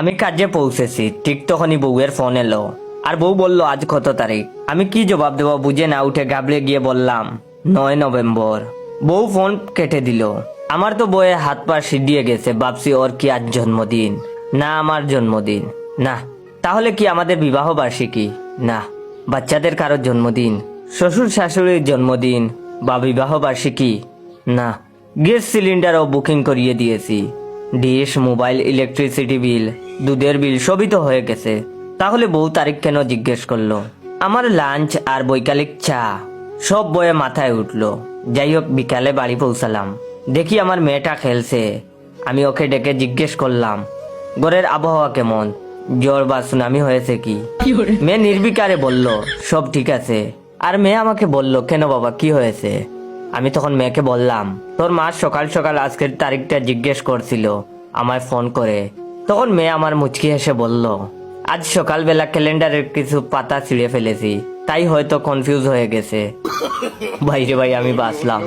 আমি কাজে পৌঁছেছি। ঠিক তখনই বউয়ের ফোন এলো। আর বউ বলল, আজ কত তারিখ? আমি কি জবাব দেবো বুঝে না উঠে গাবড়ে গিয়ে বললাম, নয় নভেম্বর। বউ ফোন কেটে দিল। আমার তো বয়ে হাত পা সিডিয়ে গেছে, বাপসি, ওর কি আজ জন্মদিন? না, আমার জন্মদিন। না, তাহলে কি আমাদের বিবাহ বার্ষিকী? না, বাচ্চাদের কারোর জন্মদিন। শ্বশুর শাশুড়ির জন্মদিন বা বিবাহ বার্ষিকী? না, গ্যাস সিলিন্ডারও বুকিং করিয়ে দিয়েছি। Dish, mobile, electricity bill. দুধের বিল সবই তো হয়ে গেছে। তাহলে বউ তারিখ কেন জিজ্ঞেস করল? আমার লাঞ্চ আর বৈকালিক চা। সব বয়ে মাথায় উঠল। যাই হোক বিকালে বাড়ি পৌঁছালাম। দেখি আমার মেয়েটা খেলছে। আমি ওকে ডেকে জিজ্ঞেস করলাম ঘরের আবহাওয়া কেমন? জ্বর বা সুনামি হয়েছে কি? মেয়ে নির্বিকারে বলল সব ঠিক আছে। আর মেয়ে আমাকে বলল কেন বাবা কি হয়েছে? আমি তখন মেয়েকে বললাম তোর মা সকাল সকাল আজকের তারিখটা জিজ্ঞেস করছিল আমায় ফোন করে। তখন মেয়ে আমার মুচকি হেসে বলল, আজ সকালবেলা ক্যালেন্ডারের কিছু পাতা ছিঁড়ে ফেলেছি, তাই হয়তো কনফিউজ হয়ে গেছে। ভাই রে ভাই, আমি বাঁচলাম।